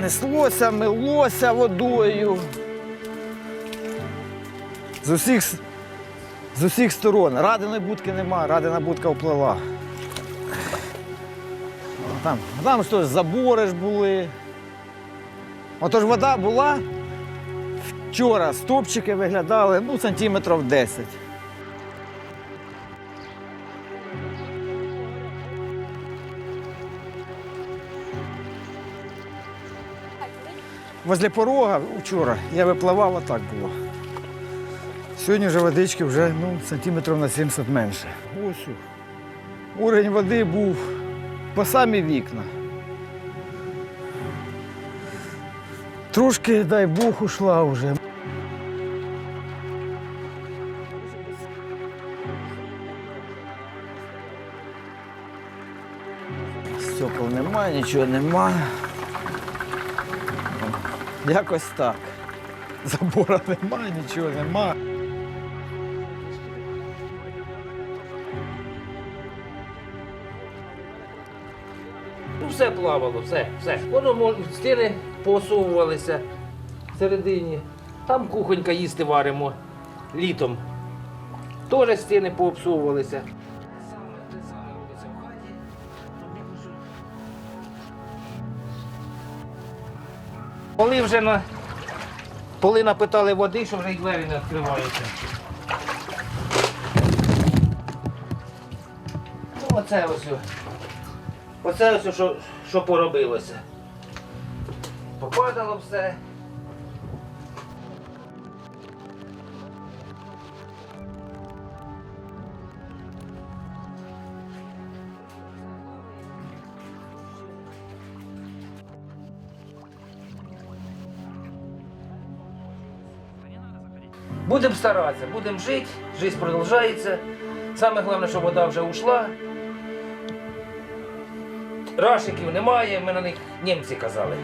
неслося, милося водою. З усіх, з усіх сторон. Радиної будки нема, радина будка вплила. Там, там що, забори ж були. Отож вода була. Вчора стопчики виглядали ну, сантиметрів 10. Возле порога вчора я випливав, а так було. Сьогодні вже водички вже ну, сантиметрів на 70 менше. Ось уровень води був по самі вікна. Трошки, дай Бог, ушла вже. Стекол немає, нічого немає. Якось так. Забора немає, нічого немає. Ну, все плавало, все, все. Воно мож- стіни посовувалися всередині. Там кухонька їсти варимо літом. Теж стіни пообсовувалися. Коли вже на... Коли напитали води, що вже й двері не відкриваються. Ну, оце ось. Оце ось, що, що поробилося. Попадало все. Будемо старатися, будемо жити, життя продовжується. Саме головне, щоб вода вже ушла. Рашиків немає, ми на них німці казали.